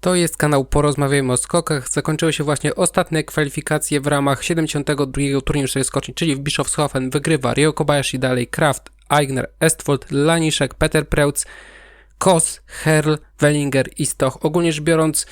To jest kanał Porozmawiajmy o skokach. Zakończyły się właśnie ostatnie kwalifikacje w ramach 72. turnieju 4 skoczni, czyli w Bischofshofen wygrywa Rio Kobayashi, dalej Kraft, Eigner, Estwold, Laniszek, Peter Preutz, Kos, Herl, Wellinger i Stoch. Ogólnie rzecz biorąc,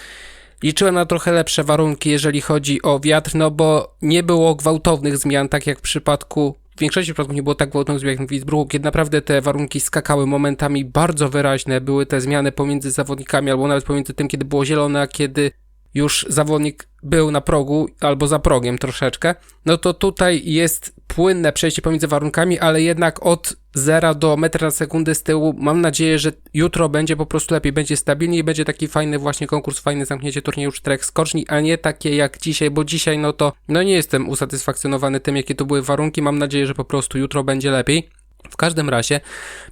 liczyłem na trochę lepsze warunki, jeżeli chodzi o wiatr, no bo nie było gwałtownych zmian, tak jak w przypadku w większości przypadków nie było tak gwałtownych zmian jak w Innsbrucku, kiedy naprawdę te warunki skakały momentami bardzo wyraźne. Były te zmiany pomiędzy zawodnikami, albo nawet pomiędzy tym, kiedy było zielone, a kiedy już zawodnik był na progu albo za progiem troszeczkę, no to tutaj jest płynne przejście pomiędzy warunkami, ale jednak od 0 do metra na sekundę z tyłu mam nadzieję, że jutro będzie po prostu lepiej, będzie stabilniej będzie taki fajny właśnie konkurs, fajne zamknięcie turnieju czterech skoczni, a nie takie jak dzisiaj, bo dzisiaj no to no nie jestem usatysfakcjonowany tym, jakie to były warunki, mam nadzieję, że po prostu jutro będzie lepiej. W każdym razie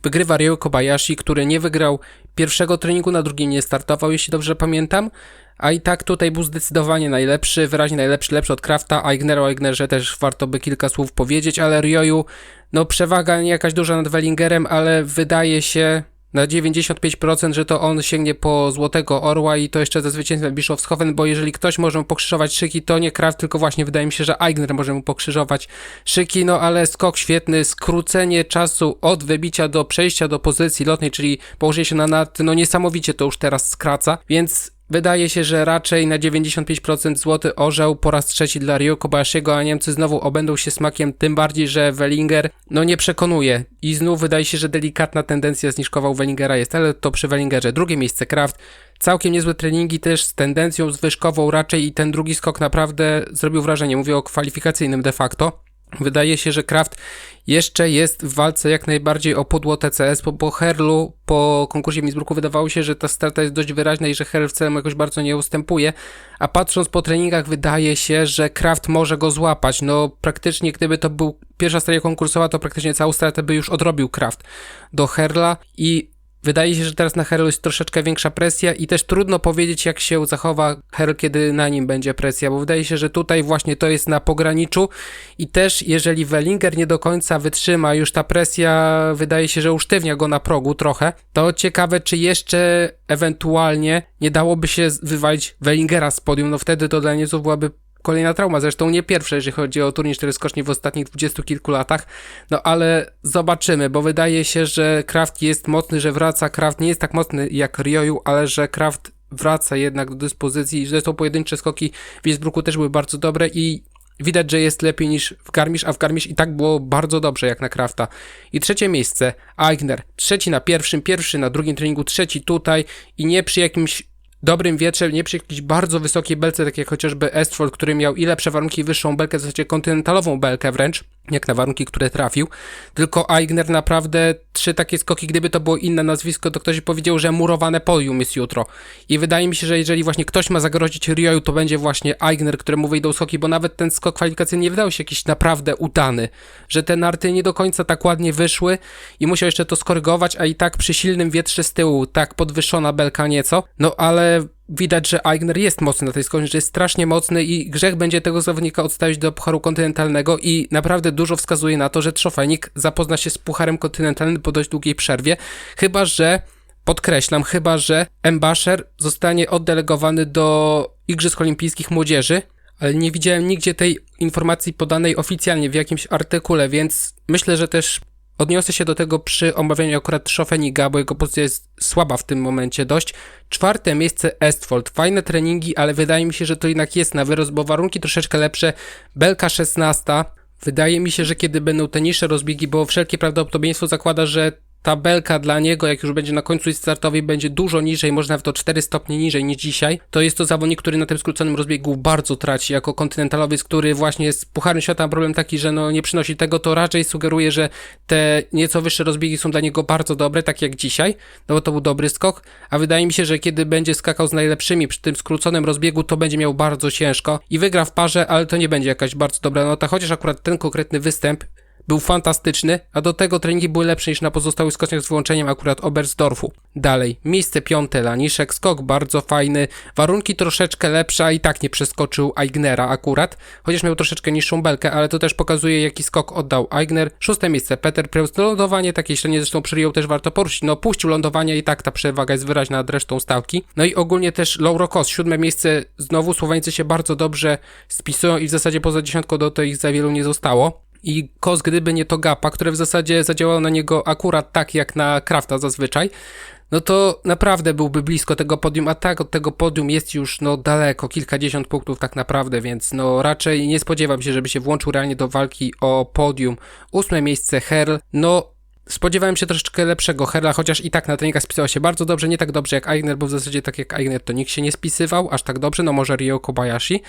wygrywa Ryo Kobayashi, który nie wygrał pierwszego treningu, na drugim nie startował, jeśli dobrze pamiętam. A i tak tutaj był zdecydowanie najlepszy, wyraźnie najlepszy, lepszy od Krafta, a Igner o Ignerze też warto by kilka słów powiedzieć, ale Ryoju, no przewaga nie jakaś duża nad Wellingerem, ale wydaje się na 95%, że to on sięgnie po Złotego Orła i to jeszcze ze zwycięstwem Bischofshofen, bo jeżeli ktoś może mu pokrzyżować szyki, to nie Kraft, tylko właśnie wydaje mi się, że Eigner może mu pokrzyżować szyki, no ale skok świetny, skrócenie czasu od wybicia do przejścia do pozycji lotnej, czyli położenie się na nad, no niesamowicie to już teraz skraca, więc Wydaje się, że raczej na 95% złoty orzeł po raz trzeci dla Ryo Kobayashiego, a Niemcy znowu obędą się smakiem, tym bardziej, że Wellinger no nie przekonuje i znów wydaje się, że delikatna tendencja zniżkował Wellingera jest, ale to przy Wellingerze. Drugie miejsce Kraft, całkiem niezłe treningi też z tendencją zwyżkową raczej i ten drugi skok naprawdę zrobił wrażenie, mówię o kwalifikacyjnym de facto. Wydaje się, że Kraft jeszcze jest w walce jak najbardziej o pudło TCS, bo po Herlu po konkursie w Innsbrucku wydawało się, że ta strata jest dość wyraźna i że Herl wcale jakoś bardzo nie ustępuje, a patrząc po treningach wydaje się, że Kraft może go złapać. No praktycznie gdyby to był pierwsza seria konkursowa, to praktycznie całą stratę by już odrobił Kraft do Herla i Wydaje się, że teraz na Herl jest troszeczkę większa presja i też trudno powiedzieć, jak się zachowa Herl, kiedy na nim będzie presja, bo wydaje się, że tutaj właśnie to jest na pograniczu i też jeżeli Wellinger nie do końca wytrzyma, już ta presja wydaje się, że usztywnia go na progu trochę, to ciekawe, czy jeszcze ewentualnie nie dałoby się wywalić Wellingera z podium, no wtedy to dla Niemców byłaby kolejna trauma, zresztą nie pierwsza, jeżeli chodzi o turniej 4 skoczni w ostatnich dwudziestu kilku latach, no ale zobaczymy, bo wydaje się, że Kraft jest mocny, że wraca, Kraft nie jest tak mocny jak Ryoju, ale że Kraft wraca jednak do dyspozycji, zresztą pojedyncze skoki w Innsbrucku też były bardzo dobre i Widać, że jest lepiej niż w Garmisch, a w Garmisch i tak było bardzo dobrze jak na Krafta. I trzecie miejsce, Eigner. Trzeci na pierwszym, pierwszy na drugim treningu, trzeci tutaj. I nie przy jakimś dobrym wietrze, nie przy jakiejś bardzo wysokiej belce, tak jak chociażby Estfold, który miał ile lepsze warunki, wyższą belkę, w zasadzie kontynentalową belkę wręcz, jak na warunki, które trafił. Tylko Aigner naprawdę trzy takie skoki, gdyby to było inne nazwisko, to ktoś powiedział, że murowane podium jest jutro. I wydaje mi się, że jeżeli właśnie ktoś ma zagrozić Rioju, to będzie właśnie Aigner, któremu wyjdą skoki, bo nawet ten skok kwalifikacyjny nie wydał się jakiś naprawdę udany, że te narty nie do końca tak ładnie wyszły i musiał jeszcze to skorygować, a i tak przy silnym wietrze z tyłu, tak podwyższona belka nieco, no ale widać, że Aigner jest mocny na tej skoczni, że jest strasznie mocny i grzech będzie tego zawodnika odstawić do Pucharu Kontynentalnego i naprawdę dużo wskazuje na to, że Trzofenik zapozna się z Pucharem Kontynentalnym po dość długiej przerwie, chyba że Podkreślam, chyba że Embasher zostanie oddelegowany do Igrzysk Olimpijskich Młodzieży, ale nie widziałem nigdzie tej informacji podanej oficjalnie w jakimś artykule, więc myślę, że też Odniosę się do tego przy omawianiu akurat Schofeniga, bo jego pozycja jest słaba w tym momencie dość. Czwarte miejsce Estfold. Fajne treningi, ale wydaje mi się, że to jednak jest na wyrost, bo warunki troszeczkę lepsze. Belka 16. Wydaje mi się, że kiedy będą te niższe rozbiegi, bo wszelkie prawdopodobieństwo zakłada, że tabelka dla niego, jak już będzie na końcu startowej, będzie dużo niżej, może nawet o 4 stopnie niżej niż dzisiaj, to jest to zawodnik, który na tym skróconym rozbiegu bardzo traci jako kontynentalowiec, który właśnie z Pucharem Świata problem taki, że no nie przynosi tego, to raczej sugeruje, że te nieco wyższe rozbiegi są dla niego bardzo dobre, tak jak dzisiaj, no bo to był dobry skok, a wydaje mi się, że kiedy będzie skakał z najlepszymi przy tym skróconym rozbiegu, to będzie miał bardzo ciężko i wygra w parze, ale to nie będzie jakaś bardzo dobra nota, chociaż akurat ten konkretny występ był fantastyczny, a do tego treningi były lepsze niż na pozostałych skoczniach z wyłączeniem akurat Oberstdorfu. Dalej, miejsce piąte Laniszek, skok bardzo fajny, warunki troszeczkę lepsze, a i tak nie przeskoczył Aignera akurat, chociaż miał troszeczkę niższą belkę, ale to też pokazuje jaki skok oddał Aigner. Szóste miejsce Peter Preus, lądowanie takie średnie, zresztą przy Rio też warto poruszyć, no puścił lądowanie i tak ta przewaga jest wyraźna nad resztą stawki. No i ogólnie też Lauro Kos, siódme miejsce, znowu Słoweńcy się bardzo dobrze spisują i w zasadzie poza dziesiątką do tej ich za wielu nie zostało. I Kos, gdyby nie to gapa, które w zasadzie zadziałało na niego akurat tak jak na Krafta zazwyczaj, no to naprawdę byłby blisko tego podium, a tak od tego podium jest już no daleko, kilkadziesiąt punktów tak naprawdę, więc no raczej nie spodziewam się, żeby się włączył realnie do walki o podium. Ósme miejsce Herl, no Spodziewałem się troszeczkę lepszego Herla, chociaż i tak na treningach spisywał się bardzo dobrze, nie tak dobrze jak Aigner, bo w zasadzie tak jak Aigner to nikt się nie spisywał aż tak dobrze, no może Ryo Kobayashi,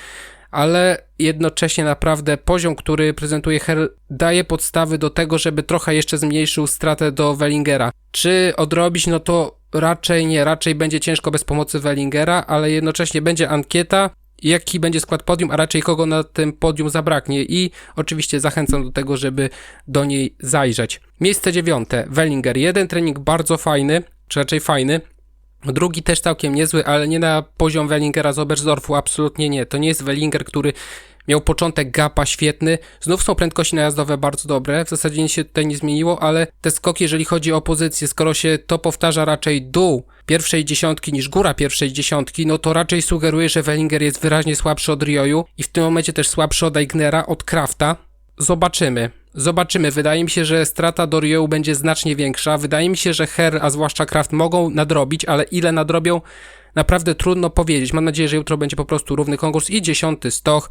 ale jednocześnie naprawdę poziom, który prezentuje Herl daje podstawy do tego, żeby trochę jeszcze zmniejszył stratę do Wellingera. Czy odrobić, no to raczej nie, raczej będzie ciężko bez pomocy Wellingera, ale jednocześnie będzie ankieta, jaki będzie skład podium, a raczej kogo na tym podium zabraknie i oczywiście zachęcam do tego, żeby do niej zajrzeć. Miejsce dziewiąte, Wellinger. Jeden trening bardzo fajny, czy raczej fajny, Drugi też całkiem niezły, ale nie na poziom Wellingera z Oberstdorfu, absolutnie nie. To nie jest Wellinger, który miał początek gapa świetny. Znów są prędkości najazdowe bardzo dobre, w zasadzie nic się tutaj nie zmieniło, ale te skoki, jeżeli chodzi o pozycję, skoro się to powtarza raczej dół pierwszej dziesiątki niż góra pierwszej dziesiątki, no to raczej sugeruje, że Wellinger jest wyraźnie słabszy od Rioju i w tym momencie też słabszy od Eignera, od Krafta. Zobaczymy. Zobaczymy. Wydaje mi się, że strata do Rio będzie znacznie większa. Wydaje mi się, że Her, a zwłaszcza Kraft mogą nadrobić, ale ile nadrobią, naprawdę trudno powiedzieć. Mam nadzieję, że jutro będzie po prostu równy konkurs i dziesiąty stoch.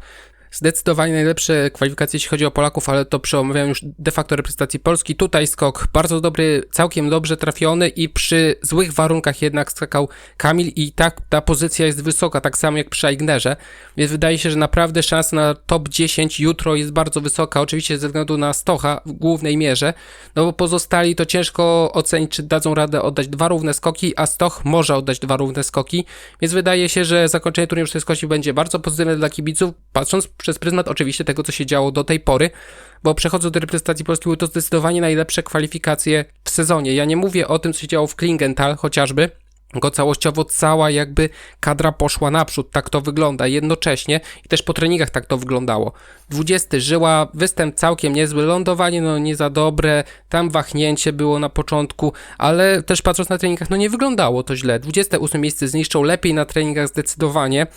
Zdecydowanie najlepsze kwalifikacje, jeśli chodzi o Polaków, ale to przy omawianiu już de facto reprezentacji Polski. Tutaj skok bardzo dobry, całkiem dobrze trafiony i przy złych warunkach jednak skakał Kamil i tak ta pozycja jest wysoka, tak samo jak przy Aignerze, więc wydaje się, że naprawdę szansa na top 10 jutro jest bardzo wysoka, oczywiście ze względu na Stocha w głównej mierze, no bo pozostali to ciężko ocenić, czy dadzą radę oddać dwa równe skoki, a Stoch może oddać dwa równe skoki, więc wydaje się, że zakończenie turnieju skoki będzie bardzo pozytywne dla kibiców, patrząc przez pryzmat oczywiście tego, co się działo do tej pory, bo przechodząc do reprezentacji Polski, były to zdecydowanie najlepsze kwalifikacje w sezonie. Ja nie mówię o tym, co się działo w Klingenthal chociażby, tylko całościowo cała jakby kadra poszła naprzód, tak to wygląda jednocześnie i też po treningach tak to wyglądało. 20 żyła, występ całkiem niezły, lądowanie no nie za dobre, tam wahnięcie było na początku, ale też patrząc na treningach no nie wyglądało to źle. 28 miejsce zniszczą lepiej na treningach zdecydowanie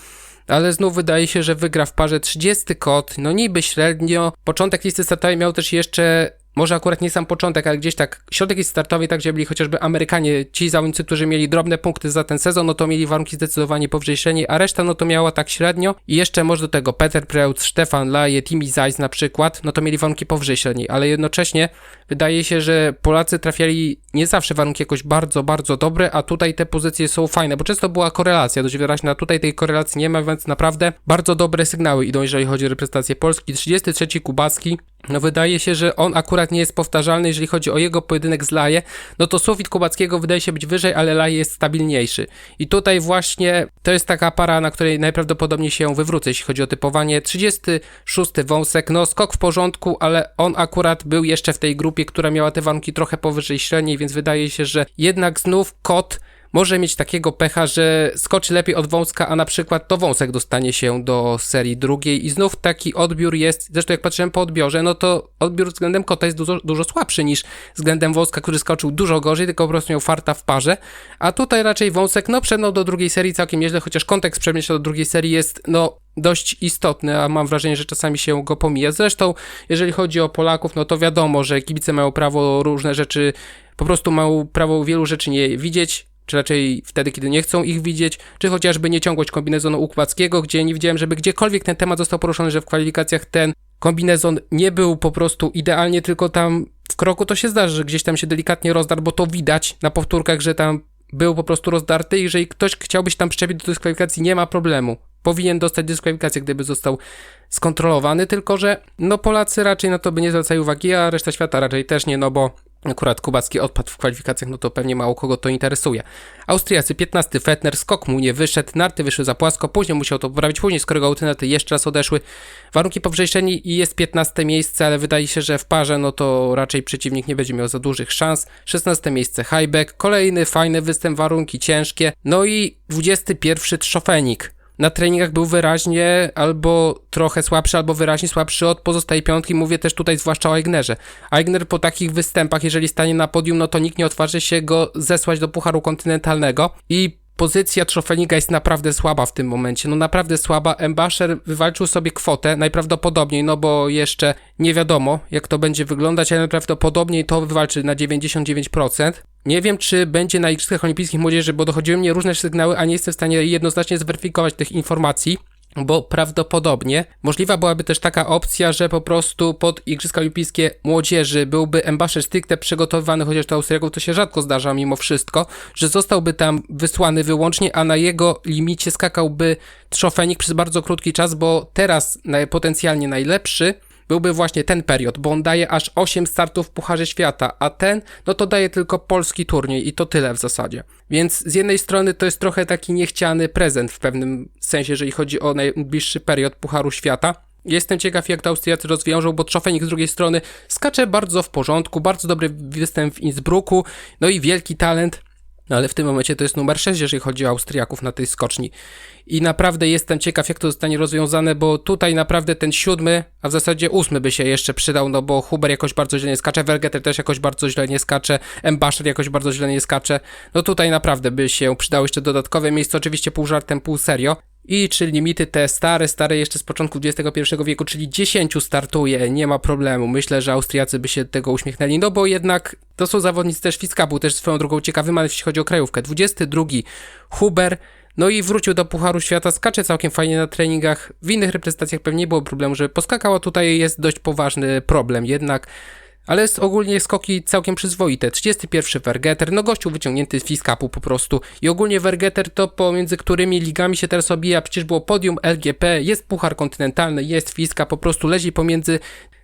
ale znów wydaje się, że wygra w parze 30 kod, no niby średnio. Początek listy startowej miał też jeszcze może akurat nie sam początek, ale gdzieś tak środek jest startowy, tak gdzie byli chociażby Amerykanie, ci zawodnicy, którzy mieli drobne punkty za ten sezon, no to mieli warunki zdecydowanie powyżej a reszta no to miała tak średnio i jeszcze może do tego Peter Preutz, Stefan Laje, Timmy Zeiss na przykład, no to mieli warunki powyżej ale jednocześnie wydaje się, że Polacy trafiali nie zawsze warunki jakoś bardzo, bardzo dobre, a tutaj te pozycje są fajne, bo często była korelacja dość wyraźna, tutaj tej korelacji nie ma, więc naprawdę bardzo dobre sygnały idą, jeżeli chodzi o reprezentację Polski. 33 Kubacki, no wydaje się, że on akurat nie jest powtarzalny, jeżeli chodzi o jego pojedynek z Laje, no to sufit Kubackiego wydaje się być wyżej, ale Laje jest stabilniejszy. I tutaj właśnie to jest taka para, na której najprawdopodobniej się wywrócę, jeśli chodzi o typowanie. 36 wąsek, no skok w porządku, ale on akurat był jeszcze w tej grupie, która miała te warunki trochę powyżej średniej, więc wydaje się, że jednak znów kot może mieć takiego pecha, że skoczy lepiej od wąska, a na przykład to wąsek dostanie się do serii drugiej i znów taki odbiór jest, zresztą jak patrzyłem po odbiorze, no to odbiór względem kota jest dużo, dużo słabszy niż względem wąska, który skoczył dużo gorzej, tylko po prostu miał farta w parze, a tutaj raczej wąsek, no przemnął do drugiej serii całkiem nieźle, chociaż kontekst przemyślenia do drugiej serii jest, no dość istotny, a mam wrażenie, że czasami się go pomija. Zresztą, jeżeli chodzi o Polaków, no to wiadomo, że kibice mają prawo różne rzeczy, po prostu mają prawo wielu rzeczy nie widzieć, czy raczej wtedy, kiedy nie chcą ich widzieć, czy chociażby nieciągłość kombinezonu układzkiego, gdzie nie widziałem, żeby gdziekolwiek ten temat został poruszony, że w kwalifikacjach ten kombinezon nie był po prostu idealnie, tylko tam w kroku to się zdarzy, że gdzieś tam się delikatnie rozdarł, bo to widać na powtórkach, że tam był po prostu rozdarty i jeżeli ktoś chciałby się tam przyczepić do tej kwalifikacji, nie ma problemu. Powinien dostać dyskwalifikację, gdyby został skontrolowany, tylko że no Polacy raczej na to by nie zwracają uwagi, a reszta świata raczej też nie, no bo akurat Kubacki odpadł w kwalifikacjach, no to pewnie mało kogo to interesuje. Austriacy 15 Fetner, skok mu nie wyszedł, narty wyszły za płasko, później musiał to poprawić, później skorygował te narty, jeszcze raz odeszły. Warunki powyżej średniej i jest 15 miejsce, ale wydaje się, że w parze no to raczej przeciwnik nie będzie miał za dużych szans. 16 miejsce Highback, kolejny fajny występ, warunki ciężkie, no i 21 Trzofenik na treningach był wyraźnie albo trochę słabszy, albo wyraźnie słabszy od pozostałej piątki. Mówię też tutaj zwłaszcza o Aignerze. Aigner po takich występach, jeżeli stanie na podium, no to nikt nie otwarzy się go zesłać do Pucharu Kontynentalnego i pozycja Trofenika jest naprawdę słaba w tym momencie. No naprawdę słaba. Embasher wywalczył sobie kwotę, najprawdopodobniej, no bo jeszcze nie wiadomo, jak to będzie wyglądać, ale najprawdopodobniej to wywalczy na 99%. Nie wiem, czy będzie na Igrzyskach Olimpijskich Młodzieży, bo dochodziły mnie różne sygnały, a nie jestem w stanie jednoznacznie zweryfikować tych informacji bo prawdopodobnie możliwa byłaby też taka opcja, że po prostu pod Igrzyska Olimpijskie Młodzieży byłby embasher stricte przygotowywany, chociaż to Austriaków to się rzadko zdarza mimo wszystko, że zostałby tam wysłany wyłącznie, a na jego limicie skakałby Trzofenik przez bardzo krótki czas, bo teraz potencjalnie najlepszy byłby właśnie ten period, bo on daje aż 8 startów w Pucharze Świata, a ten, no to daje tylko polski turniej i to tyle w zasadzie. Więc z jednej strony to jest trochę taki niechciany prezent w pewnym sensie, jeżeli chodzi o najbliższy period Pucharu Świata. Jestem ciekaw, jak to Austriacy rozwiążą, bo Trzofenik z drugiej strony skacze bardzo w porządku, bardzo dobry występ w Innsbrucku, no i wielki talent. No ale w tym momencie to jest numer 6, jeżeli chodzi o Austriaków na tej skoczni. I naprawdę jestem ciekaw, jak to zostanie rozwiązane, bo tutaj naprawdę ten siódmy, a w zasadzie ósmy by się jeszcze przydał, no bo Huber jakoś bardzo źle nie skacze, Vergeter też jakoś bardzo źle nie skacze, Embasher jakoś bardzo źle nie skacze. No tutaj naprawdę by się przydało jeszcze dodatkowe miejsce, oczywiście pół żartem, pół serio. I czy limity te stare, stare jeszcze z początku XXI wieku, czyli 10 startuje, nie ma problemu. Myślę, że Austriacy by się tego uśmiechnęli, no bo jednak to są zawodnicy też Fiskabu, też swoją drugą ciekawym, ale jeśli chodzi o krajówkę. 22 Huber, no i wrócił do Pucharu Świata, skacze całkiem fajnie na treningach. W innych reprezentacjach pewnie nie było problemu, żeby poskakała. Tutaj jest dość poważny problem jednak ale jest ogólnie skoki całkiem przyzwoite. 31 Vergeter, no gościu wyciągnięty z Fiskapu po prostu. I ogólnie Vergeter to pomiędzy którymi ligami się teraz obija, przecież było podium LGP, jest Puchar Kontynentalny, jest Fiska, po prostu lezi pomiędzy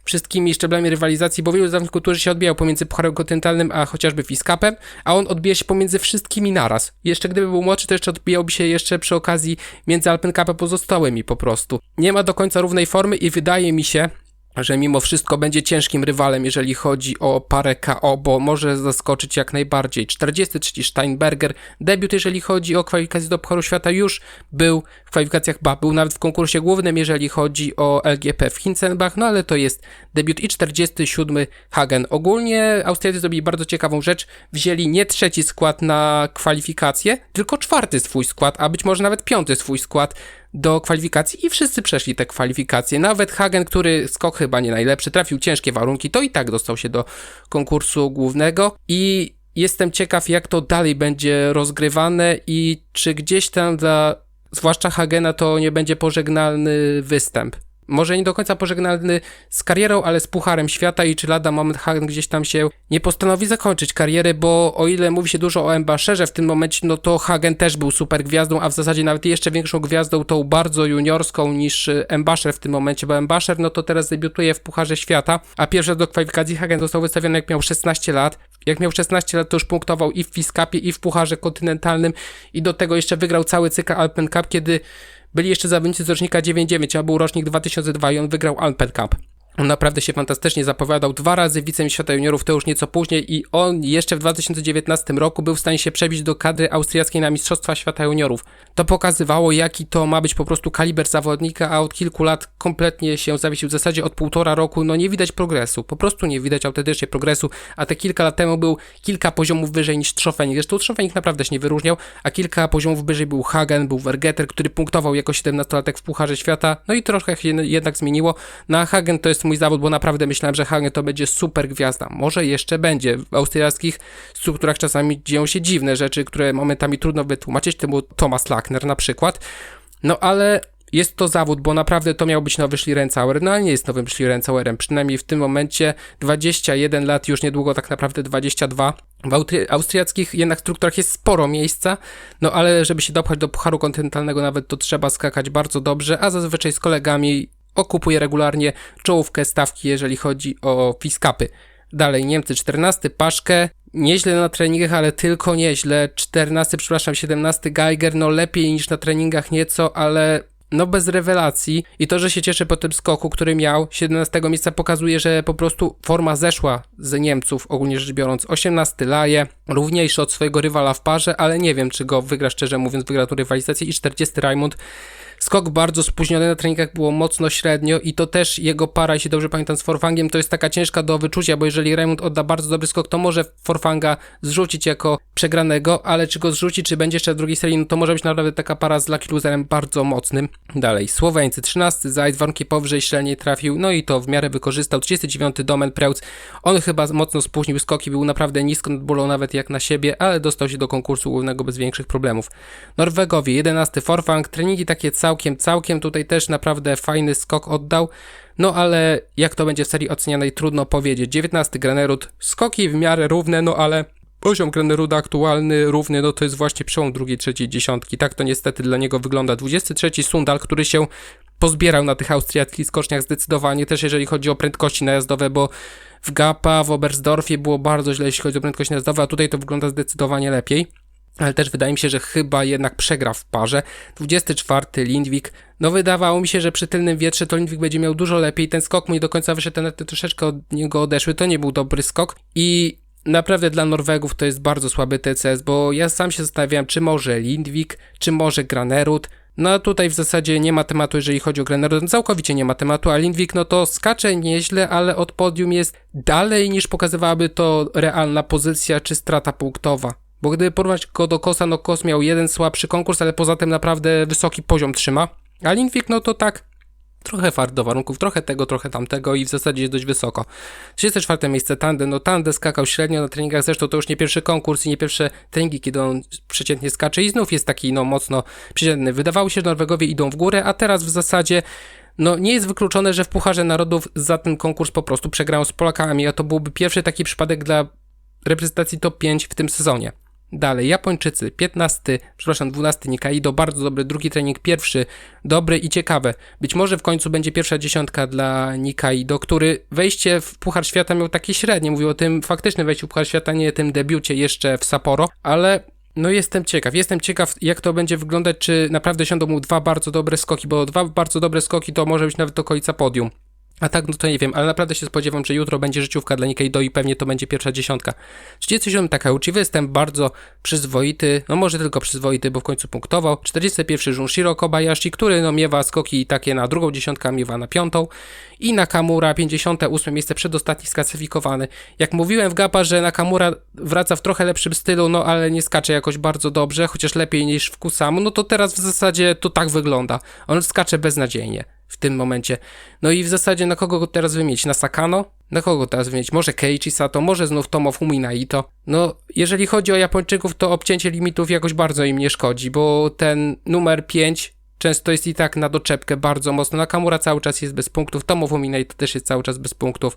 wszystkimi szczeblami rywalizacji, bo wielu zawodników, którzy się odbijał pomiędzy Pucharem Kontynentalnym a chociażby Fiskapem, a on odbija się pomiędzy wszystkimi naraz. Jeszcze gdyby był młodszy, to jeszcze odbijałby się jeszcze przy okazji między Alpen pozostałymi po prostu. Nie ma do końca równej formy i wydaje mi się, że mimo wszystko będzie ciężkim rywalem, jeżeli chodzi o parę KO, bo może zaskoczyć jak najbardziej. 43 Steinberger, debiut jeżeli chodzi o kwalifikację do Pucharu Świata już był w kwalifikacjach, ba, był nawet w konkursie głównym, jeżeli chodzi o LGP w Hinzenbach, no ale to jest debiut i 47 Hagen. Ogólnie Austriacy zrobili bardzo ciekawą rzecz, wzięli nie trzeci skład na kwalifikację, tylko czwarty swój skład, a być może nawet piąty swój skład do kwalifikacji i wszyscy przeszli te kwalifikacje. Nawet Hagen, który skok chyba nie najlepszy, trafił ciężkie warunki, to i tak dostał się do konkursu głównego i jestem ciekaw, jak to dalej będzie rozgrywane i czy gdzieś tam dla zwłaszcza Hagena to nie będzie pożegnalny występ może nie do końca pożegnalny z karierą, ale z Pucharem Świata i czy lada moment Hagen gdzieś tam się nie postanowi zakończyć kariery, bo o ile mówi się dużo o Embasherze w tym momencie, no to Hagen też był super gwiazdą, a w zasadzie nawet jeszcze większą gwiazdą, tą bardzo juniorską niż Embasher w tym momencie, bo Embasher no to teraz debiutuje w Pucharze Świata, a pierwszy do kwalifikacji Hagen został wystawiony jak miał 16 lat. Jak miał 16 lat, to już punktował i w Fiskapie, i w Pucharze Kontynentalnym i do tego jeszcze wygrał cały cykl Alpen Cup, kiedy byli jeszcze zawodnicy z rocznika 99, a był rocznik 2002 i on wygrał Alpen Cup. On naprawdę się fantastycznie zapowiadał. Dwa razy wicemistrzem świata juniorów, to już nieco później i on jeszcze w 2019 roku był w stanie się przebić do kadry austriackiej na Mistrzostwa Świata Juniorów. To pokazywało, jaki to ma być po prostu kaliber zawodnika, a od kilku lat kompletnie się zawiesił. W zasadzie od półtora roku, no nie widać progresu. Po prostu nie widać autentycznie progresu, a te kilka lat temu był kilka poziomów wyżej niż Trzofenik. Zresztą Trzofenik naprawdę się nie wyróżniał, a kilka poziomów wyżej był Hagen, był Vergeter, który punktował jako 17-latek w Pucharze Świata, no i trochę się jednak zmieniło. Na Hagen to jest mój zawód, bo naprawdę myślałem, że Hagen to będzie super gwiazda. Może jeszcze będzie. W austriackich strukturach czasami dzieją się dziwne rzeczy, które momentami trudno wytłumaczyć, typu Thomas Lackner na przykład. No ale jest to zawód, bo naprawdę to miał być nowy Schlierencauer, no ale nie jest nowym Schlierencauerem, przynajmniej w tym momencie 21 lat, już niedługo tak naprawdę 22. W austriackich jednak strukturach jest sporo miejsca, no ale żeby się dopchać do Pucharu Kontynentalnego nawet to trzeba skakać bardzo dobrze, a zazwyczaj z kolegami okupuje regularnie czołówkę stawki, jeżeli chodzi o fiskapy. Dalej Niemcy 14, Paszkę, nieźle na treningach, ale tylko nieźle. 14, przepraszam, 17 Geiger, no lepiej niż na treningach nieco, ale no bez rewelacji. I to, że się cieszy po tym skoku, który miał 17 miejsca, pokazuje, że po prostu forma zeszła z Niemców, ogólnie rzecz biorąc. 18 Laje, równiejszy od swojego rywala w parze, ale nie wiem, czy go wygra, szczerze mówiąc, wygra tu rywalizację. I 40 Raimund. Skok bardzo spóźniony na treningach było mocno średnio i to też jego para, jeśli dobrze pamiętam, z Forfangiem to jest taka ciężka do wyczucia, bo jeżeli Raymond odda bardzo dobry skok, to może Forfanga zrzucić jako przegranego, ale czy go zrzuci, czy będzie jeszcze w drugiej serii, no to może być naprawdę taka para z Lucky Loserem bardzo mocnym. Dalej, Słoweńcy 13, Zajd warunki powyżej średniej trafił, no i to w miarę wykorzystał. 39 Domen Preutz, on chyba mocno spóźnił skoki, był naprawdę nisko nad bólą nawet jak na siebie, ale dostał się do konkursu głównego bez większych problemów. Norwegowie 11 Forfang, treningi takie całkiem, całkiem tutaj też naprawdę fajny skok oddał. No ale jak to będzie w serii ocenianej trudno powiedzieć. 19 Granerud, skoki w miarę równe, no ale poziom Graneruda aktualny równy, no to jest właśnie przełom drugiej, trzeciej dziesiątki. Tak to niestety dla niego wygląda. 23 Sundal, który się pozbierał na tych austriackich skoczniach zdecydowanie, też jeżeli chodzi o prędkości najazdowe, bo w Gapa, w Oberstdorfie było bardzo źle, jeśli chodzi o prędkość najazdowe, a tutaj to wygląda zdecydowanie lepiej ale też wydaje mi się, że chyba jednak przegra w parze. 24 Lindwik. No wydawało mi się, że przy tylnym wietrze to Lindwik będzie miał dużo lepiej. Ten skok mu nie do końca wyszedł, ten troszeczkę od niego odeszły. To nie był dobry skok i naprawdę dla Norwegów to jest bardzo słaby TCS, bo ja sam się zastanawiałem, czy może Lindwik, czy może Granerud. No tutaj w zasadzie nie ma tematu, jeżeli chodzi o Granerud, całkowicie nie ma tematu, a Lindwik no to skacze nieźle, ale od podium jest dalej niż pokazywałaby to realna pozycja czy strata punktowa. Bo gdyby porównać go do Kosa, no Kos miał jeden słabszy konkurs, ale poza tym naprawdę wysoki poziom trzyma. A Lindwik, no to tak, trochę fart do warunków, trochę tego, trochę tamtego i w zasadzie jest dość wysoko. 34 miejsce Tande, no Tande skakał średnio na treningach, zresztą to już nie pierwszy konkurs i nie pierwsze treningi, kiedy on przeciętnie skacze i znów jest taki no mocno przeciętny. Wydawało się, że Norwegowie idą w górę, a teraz w zasadzie no nie jest wykluczone, że w Pucharze Narodów za ten konkurs po prostu przegrają z Polakami, a to byłby pierwszy taki przypadek dla reprezentacji top 5 w tym sezonie. Dalej, Japończycy, 15, przepraszam, 12 Nikaido, bardzo dobry, drugi trening, pierwszy, dobry i ciekawe. Być może w końcu będzie pierwsza dziesiątka dla Nikaido, który wejście w Puchar Świata miał takie średnie, mówił o tym faktycznym wejściu w Puchar Świata, nie tym debiucie jeszcze w Sapporo, ale no jestem ciekaw, jestem ciekaw jak to będzie wyglądać, czy naprawdę siądą mu dwa bardzo dobre skoki, bo dwa bardzo dobre skoki to może być nawet okolica podium. A tak, no to nie wiem, ale naprawdę się spodziewam, że jutro będzie życiówka dla Nikkeido i pewnie to będzie pierwsza dziesiątka. 37 Takeuchi, występ bardzo przyzwoity, no może tylko przyzwoity, bo w końcu punktował. 41 Junshiro Kobayashi, który no miewa skoki takie na drugą dziesiątkę, miewa na piątą. I Nakamura, 58 miejsce przedostatni sklasyfikowany. Jak mówiłem w Gapa, że Nakamura wraca w trochę lepszym stylu, no ale nie skacze jakoś bardzo dobrze, chociaż lepiej niż w Kusamu, no to teraz w zasadzie to tak wygląda. On skacze beznadziejnie w tym momencie. No i w zasadzie na kogo go teraz wymienić? Na Sakano? Na kogo teraz wymienić? Może Keiichi Sato, może znów Tomo Fuminaito? No, jeżeli chodzi o Japończyków, to obcięcie limitów jakoś bardzo im nie szkodzi, bo ten numer 5 często jest i tak na doczepkę bardzo mocno. Nakamura cały czas jest bez punktów, Tomo Fuminaito też jest cały czas bez punktów.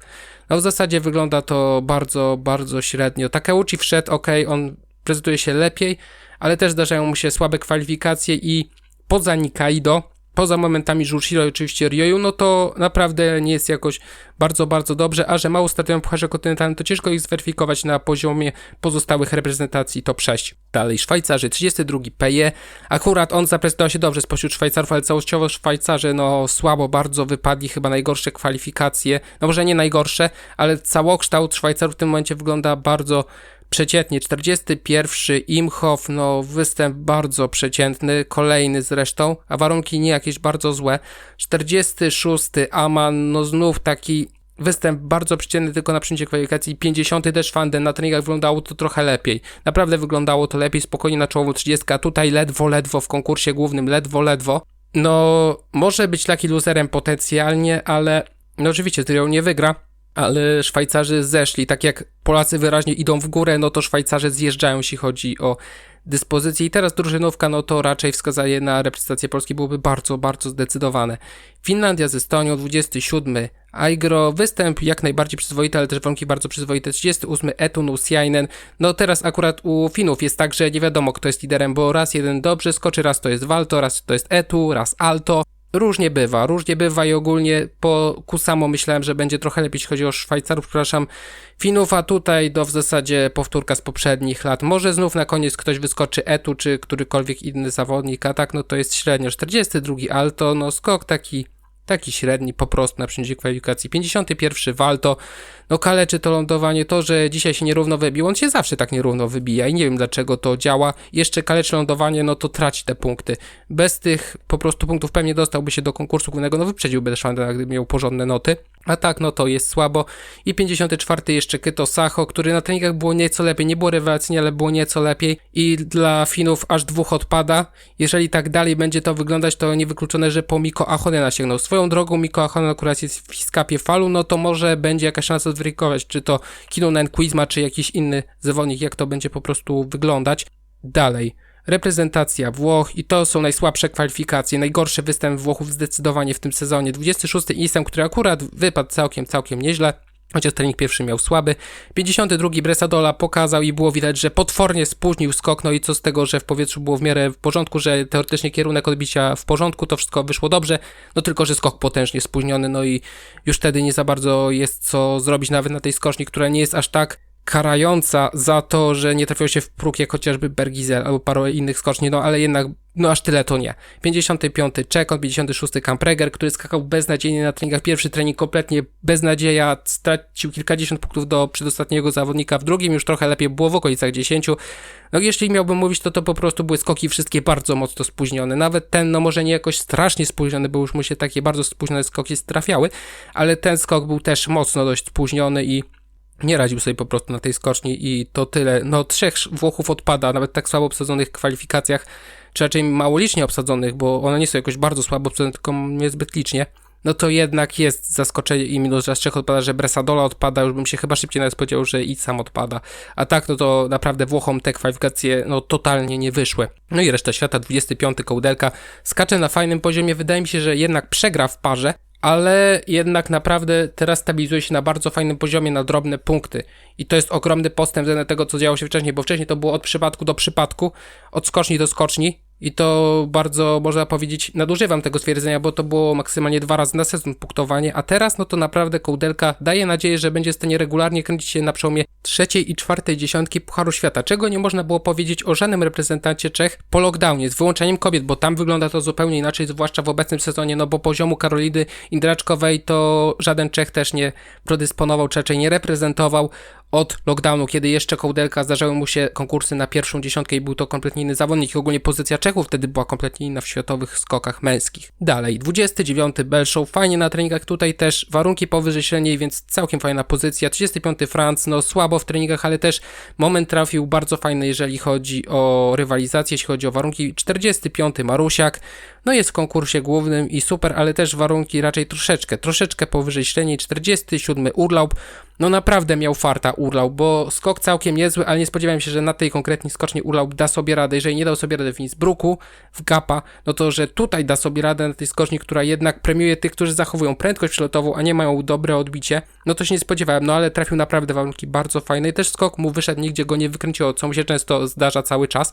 No w zasadzie wygląda to bardzo, bardzo średnio. Takeuchi wszedł, ok, on prezentuje się lepiej, ale też zdarzają mu się słabe kwalifikacje i poza Nikaido poza momentami Jushiro i oczywiście Ryoyu, no to naprawdę nie jest jakoś bardzo, bardzo dobrze, a że mało w Pucharze Kontynentalnym, to ciężko ich zweryfikować na poziomie pozostałych reprezentacji. Top 6. Dalej. Szwajcarzy, 32 Peje, akurat on zaprezentował się dobrze spośród Szwajcarów, ale całościowo Szwajcarzy no słabo bardzo wypadli, chyba najgorsze kwalifikacje, no może nie najgorsze, ale całokształt Szwajcarów w tym momencie wygląda bardzo Przeciętnie 41 Imhoff, no występ bardzo przeciętny, kolejny zresztą, a warunki nie jakieś bardzo złe. 46 Aman, no znów taki występ bardzo przeciętny tylko na przyjęcie kwalifikacji. 50 też Fanden, na treningach wyglądało to trochę lepiej. Naprawdę wyglądało to lepiej, spokojnie na czołową 30, a tutaj ledwo, ledwo w konkursie głównym, ledwo, ledwo. No, może być taki loserem potencjalnie, ale no oczywiście Trio nie wygra, ale Szwajcarzy zeszli. Tak jak Polacy wyraźnie idą w górę, no to Szwajcarzy zjeżdżają, jeśli chodzi o dyspozycję. I teraz drużynówka, no to raczej wskazanie na reprezentację Polski byłoby bardzo, bardzo zdecydowane. Finlandia z Estonią, 27. Aigro, występ jak najbardziej przyzwoity, ale też warunki bardzo przyzwoite. 38. Etun Usiainen. No teraz akurat u Finów jest tak, że nie wiadomo kto jest liderem, bo raz jeden dobrze skoczy, raz to jest Walto, raz to jest Etu, raz Alto. Różnie bywa, różnie bywa i ogólnie po Kusamo myślałem, że będzie trochę lepiej, jeśli chodzi o Szwajcarów, przepraszam, Finów, a tutaj do w zasadzie powtórka z poprzednich lat. Może znów na koniec ktoś wyskoczy Etu, czy którykolwiek inny zawodnik, a tak no to jest średnio 42 Alto, no skok taki taki średni po prostu na przyjęcie kwalifikacji. 51 Walto, no kaleczy to lądowanie, to, że dzisiaj się nierówno wybił, on się zawsze tak nierówno wybija i nie wiem dlaczego to działa. Jeszcze kaleczy lądowanie, no to traci te punkty. Bez tych po prostu punktów pewnie dostałby się do konkursu głównego, no wyprzedziłby Szandena, gdyby miał porządne noty. A tak, no to jest słabo. I 54 jeszcze Kyto Sacho, który na treningach było nieco lepiej, nie było rewelacyjnie, ale było nieco lepiej. I dla Finów aż dwóch odpada. Jeżeli tak dalej będzie to wyglądać, to niewykluczone, że po Miko Ahonena sięgnął. Swoją drogą Miko Ahonen akurat jest w Fiskapie Falu, no to może będzie jakaś szansa zweryfikować, czy to Kinunen Quizma, czy jakiś inny zawodnik, jak to będzie po prostu wyglądać. Dalej reprezentacja Włoch i to są najsłabsze kwalifikacje, najgorszy występ Włochów zdecydowanie w tym sezonie. 26 Isem, który akurat wypadł całkiem, całkiem nieźle. Chociaż trening pierwszy miał słaby. 52 Bresadola pokazał i było widać, że potwornie spóźnił skok. No i co z tego, że w powietrzu było w miarę w porządku, że teoretycznie kierunek odbicia w porządku, to wszystko wyszło dobrze. No tylko, że skok potężnie spóźniony. No i już wtedy nie za bardzo jest co zrobić nawet na tej skoczni, która nie jest aż tak karająca za to, że nie trafił się w próg jak chociażby Bergizel albo parę innych skoczni, no ale jednak, no aż tyle to nie. 55 Czekon, 56 Kampreger, który skakał beznadziejnie na treningach. Pierwszy trening kompletnie beznadzieja, stracił kilkadziesiąt punktów do przedostatniego zawodnika, w drugim już trochę lepiej było w okolicach 10. No jeśli miałbym mówić, to to po prostu były skoki wszystkie bardzo mocno spóźnione. Nawet ten, no może nie jakoś strasznie spóźniony, bo już mu się takie bardzo spóźnione skoki trafiały, ale ten skok był też mocno dość spóźniony i nie radził sobie po prostu na tej skoczni i to tyle. No, trzech Włochów odpada, nawet tak słabo obsadzonych kwalifikacjach, czy raczej mało licznie obsadzonych, bo one nie są jakoś bardzo słabo obsadzone, tylko niezbyt licznie. No to jednak jest zaskoczenie i minus, że z trzech odpada, że Bresadola odpada, już bym się chyba szybciej nawet spodziewał, że i sam odpada. A tak, no to naprawdę Włochom te kwalifikacje, no totalnie nie wyszły. No i reszta świata, 25 kołdelka, skacze na fajnym poziomie, wydaje mi się, że jednak przegra w parze, ale jednak naprawdę teraz stabilizuje się na bardzo fajnym poziomie, na drobne punkty. I to jest ogromny postęp względem tego, co działo się wcześniej, bo wcześniej to było od przypadku do przypadku, od skoczni do skoczni, i to bardzo, można powiedzieć, nadużywam tego stwierdzenia, bo to było maksymalnie dwa razy na sezon punktowanie, a teraz no to naprawdę kołdelka daje nadzieję, że będzie w stanie regularnie kręcić się na przełomie trzeciej i czwartej dziesiątki Pucharu Świata, czego nie można było powiedzieć o żadnym reprezentancie Czech po lockdownie, z wyłączeniem kobiet, bo tam wygląda to zupełnie inaczej, zwłaszcza w obecnym sezonie, no bo poziomu Karolidy Indraczkowej to żaden Czech też nie predysponował, czy raczej nie reprezentował od lockdownu, kiedy jeszcze kołdelka zdarzały mu się konkursy na pierwszą dziesiątkę i był to kompletnie inny zawodnik i ogólnie pozycja Czechów wtedy była kompletnie inna w światowych skokach męskich. Dalej, 29 Belshow, fajnie na treningach, tutaj też warunki powyżej średniej, więc całkiem fajna pozycja. 35 Franc, no słabo w treningach, ale też moment trafił bardzo fajny, jeżeli chodzi o rywalizację, jeśli chodzi o warunki. 45 Marusiak, no jest w konkursie głównym i super, ale też warunki raczej troszeczkę, troszeczkę powyżej średniej. 47 Urlaub, no naprawdę miał farta Urlaub, bo skok całkiem niezły, ale nie spodziewałem się, że na tej konkretnej skoczni Urlaub da sobie radę. Jeżeli nie dał sobie radę w Innsbrucku, w Gapa, no to że tutaj da sobie radę na tej skoczni, która jednak premiuje tych, którzy zachowują prędkość przelotową, a nie mają dobre odbicie, no to się nie spodziewałem, no ale trafił naprawdę warunki bardzo fajne i też skok mu wyszedł, nigdzie go nie wykręciło, co mu się często zdarza cały czas.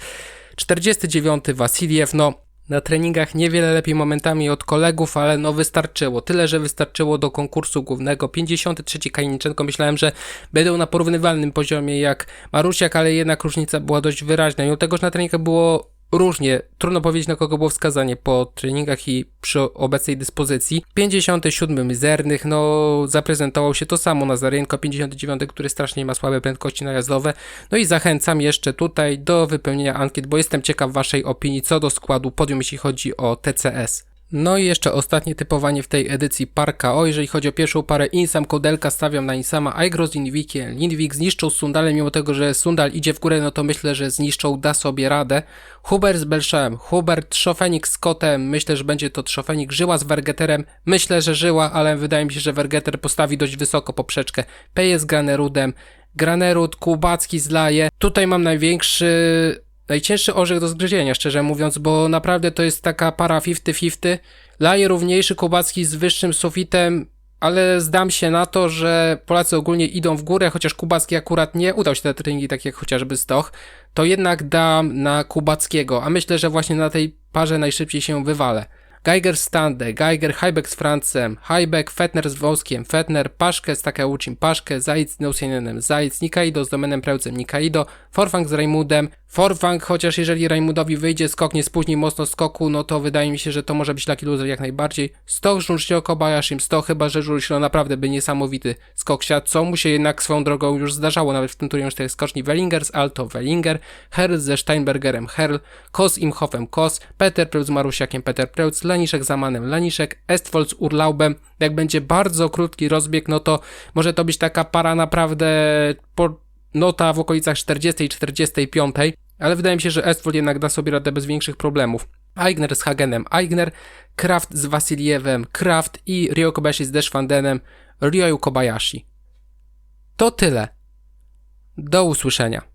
49 Wasiliew, no na treningach niewiele lepiej momentami od kolegów, ale no wystarczyło. Tyle, że wystarczyło do konkursu głównego. 53 Kaliniczenko myślałem, że będą na porównywalnym poziomie jak Marusiak, ale jednak różnica była dość wyraźna. Mimo tego, że na treningach było różnie. Trudno powiedzieć, na kogo było wskazanie po treningach i przy obecnej dyspozycji. 57 mizernych, no zaprezentował się to samo na Zarenko, 59, który strasznie ma słabe prędkości najazdowe. No i zachęcam jeszcze tutaj do wypełnienia ankiet, bo jestem ciekaw waszej opinii co do składu podium, jeśli chodzi o TCS. No i jeszcze ostatnie typowanie w tej edycji parka. O, jeżeli chodzi o pierwszą parę Insam Kodelka, stawiam na Insama, Aigro z Lindwikiem. Lindwik zniszczył Sundalem, mimo tego, że Sundal idzie w górę, no to myślę, że zniszczą, da sobie radę. Huber z Belszem, Hubert Trzofenik z Kotem, myślę, że będzie to Trzofenik. Żyła z Wergeterem, myślę, że żyła, ale wydaje mi się, że Wergeter postawi dość wysoko poprzeczkę. Peje z Granerudem, Granerud, Kubacki z Laje. Tutaj mam największy najcięższy orzech do zgryzienia, szczerze mówiąc, bo naprawdę to jest taka para 50-50. Laje równiejszy Kubacki z wyższym sufitem, ale zdam się na to, że Polacy ogólnie idą w górę, chociaż Kubacki akurat nie udał się te treningi, tak jak chociażby Stoch, to jednak dam na Kubackiego, a myślę, że właśnie na tej parze najszybciej się wywalę. Geiger Stande, Geiger Heibeck z Francem, Heibeck, Fettner z Włoskiem, Fettner, Paszke z Takeuchim, Paszke, Zajc z Neusianenem, Zajc, Nikaido z Domenem Prełcem, Nikaido, Forfang z Raimundem, Forfang, chociaż jeżeli Raimundowi wyjdzie skok, nie spóźni mocno skoku, no to wydaje mi się, że to może być Lucky Loser jak najbardziej. Stoch z Junshio Kobayashim, Stoch chyba, że Junshio naprawdę by niesamowity skok siadł, co mu się jednak swoją drogą już zdarzało, nawet w tym turnieju czterech skoczni. Wellinger z Alto, Wellinger, Herl ze Steinbergerem, Herl, Kos Imhofem, Kos, Peter Preutz z Marusiakiem, Peter Preutz, Laniszek z Amanem, Laniszek, Estfold z Urlaubem. Jak będzie bardzo krótki rozbieg, no to może to być taka para naprawdę po nota w okolicach 40 45, ale wydaje mi się, że Estwold jednak da sobie radę bez większych problemów. Aigner z Hagenem, Aigner, Kraft z Wasiliewem, Kraft i Ryo Kobayashi z Deshwandenem, Ryo Kobayashi. To tyle. Do usłyszenia.